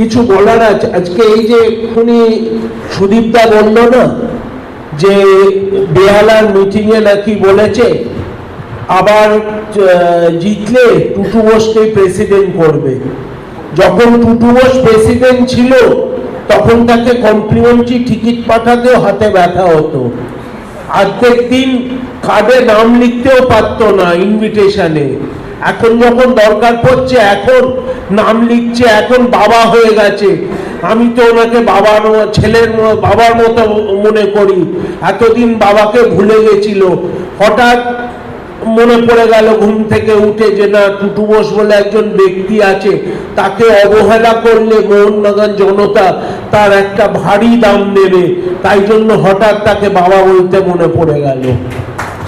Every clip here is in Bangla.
কিছু বলার আছে আজকে এই যে এক্ষুনি সুদীপদা বলল না যে বেহালার মিটিংয়ে নাকি বলেছে, আবার জিতলে টুটু বোসকে প্রেসিডেন্ট করবে। যখন টুটু বোস প্রেসিডেন্ট ছিল, তখন তাকে কমপ্লিমেন্টারি টিকিট পাঠাতেও হাতে ব্যথা হতো। আজকের দিন কার্ডে নাম লিখতেও পারতো না ইনভিটেশনে। এখন যখন দরকার পড়ছে, এখন নাম লিখছে, এখন বাবা হয়ে গেছে। আমি তো ওনাকে বাবার ছেলের বাবার মতো মনে করি। এতদিন বাবাকে ভুলে গেছিল। হঠাৎ মনে পড়ে গেল ঘুম থেকে উঠে যে না, টুটু বোস বলে একজন ব্যক্তি আছে। তাকে অবহেলা করলে মোহনবাগান জনতা তার একটা ভারী দাম নেবে তাই জন্য হঠাৎ তাকে বাবা বলতে মনে পড়ে গেল।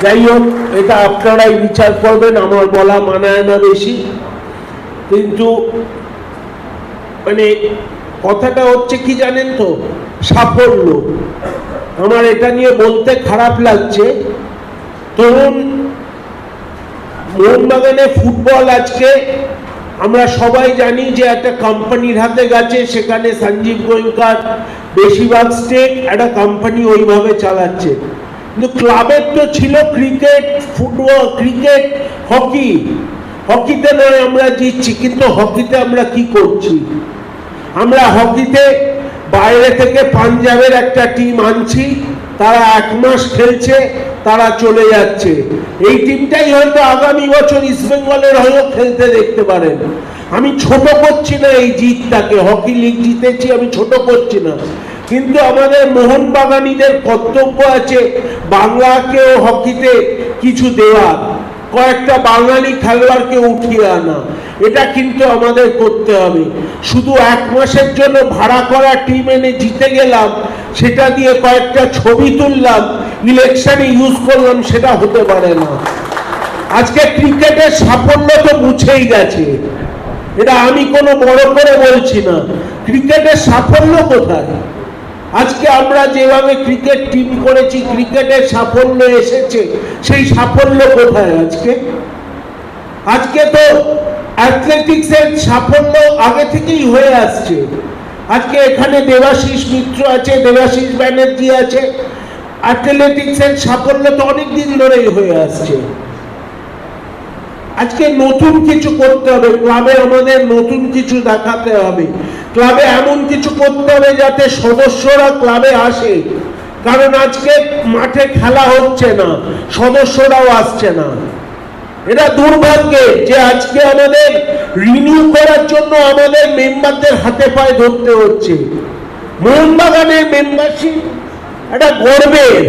যাই হোক, এটা আপনারাই বিচার করবেন, আমার বলা মানায় না বেশি। কিন্তু মানে কথাটা হচ্ছে কি জানেন তো? সাফল্য। আমার এটা নিয়ে বলতে খারাপ লাগছে। ধরুন, মোহনবাগানে ফুটবল আজকে আমরা সবাই জানি যে একটা কোম্পানির হাতে গেছে, সেখানে সঞ্জীব গোয়েঙ্কার বেশিরভাগ স্টেক একটা কোম্পানি ওইভাবে চালাচ্ছে। কিন্তু ক্লাবের তো ছিল ক্রিকেট ফুটবল ক্রিকেট হকি হকিতে নয়, আমরা জিতছি। কিন্তু হকিতে আমরা কি করছি? আমরা হকিতে বাইরে থেকে পাঞ্জাবের একটা টিম আনছি, তারা এক মাস খেলছে, তারা চলে যাচ্ছে। এই টিমটাই হয়তো আগামী বছর ইস্টবেঙ্গলের হয়েও খেলতে দেখতে পারেন। আমি ছোট করছি না এই জিতটাকে। হকি লিগ জিতেছি, আমি ছোট করছি না। কিন্তু আমাদের মোহন মোহনবাগানীদের কর্তব্য আছে বাংলাকেও হকিতে কিছু দেওয়ার। কয়েকটা বাঙালি খেলোয়াড়কে উঠিয়ে আনা। এটা কিন্তু আমাদের করতে হবে। শুধু এক মাসের জন্য ভাড়া করা টিম এনে জিতে গেলাম, সেটা দিয়ে কয়েকটা ছবি তুললাম ইলেকশনে ইউজ করলাম, সেটা হতে পারে না। আজকে ক্রিকেটের সাফল্য তো মুছেই গেছে। এটা আমি কোনো বড় করে বলছি না। ক্রিকেটের সাফল্য কোথায়? আজকে আমরা যেভাবে ক্রিকেট টিম করেছি ক্রিকেটের সাফল্য এসেছে, সেই সাফল্য কোথায় আজকে? আজকে তো অ্যাথলেটিক্সের সাফল্য আগে থেকেই হয়ে আসছে। আজকে এখানে দেবাশিস মিত্র আছে, দেবাশিস ব্যানার্জি আছে। অ্যাথলেটিক্সের সাফল্য তো অনেকদিন ধরেই হয়ে আসছে। আজকে নতুন কিছু করতে হবে, ক্লাবে আমাদের নতুন কিছু দেখাতে হবে। ক্লাবে এমন কিছু করতে হবে যাতে সদস্যরা ক্লাবে আসে। কারণ আজকে মাঠে খেলা হচ্ছে না, সদস্যরাও আসছে না। এটা দুর্ভাগ্যের যে আজকে আমাদের রিনিউ করার জন্য আমাদের মেম্বারদের হাতে পায়ে ধরতে হচ্ছে। মোহনবাগানের মেম্বারশিপ এটা গর্বের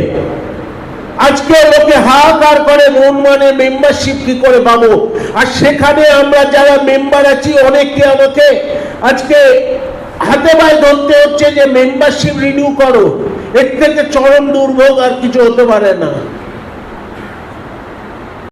আজকে লোকে হাহাকার করে, মন মেম্বারশিপ কি করে পাবো? আর সেখানে আমরা যারা মেম্বার আছি অনেককে আমাকে আজকে হাতে পায়ে ধরতে হচ্ছে যে মেম্বারশিপ রিনিউ করো। এর থেকে চরম দুর্ভোগ আর কিছু হতে পারে না।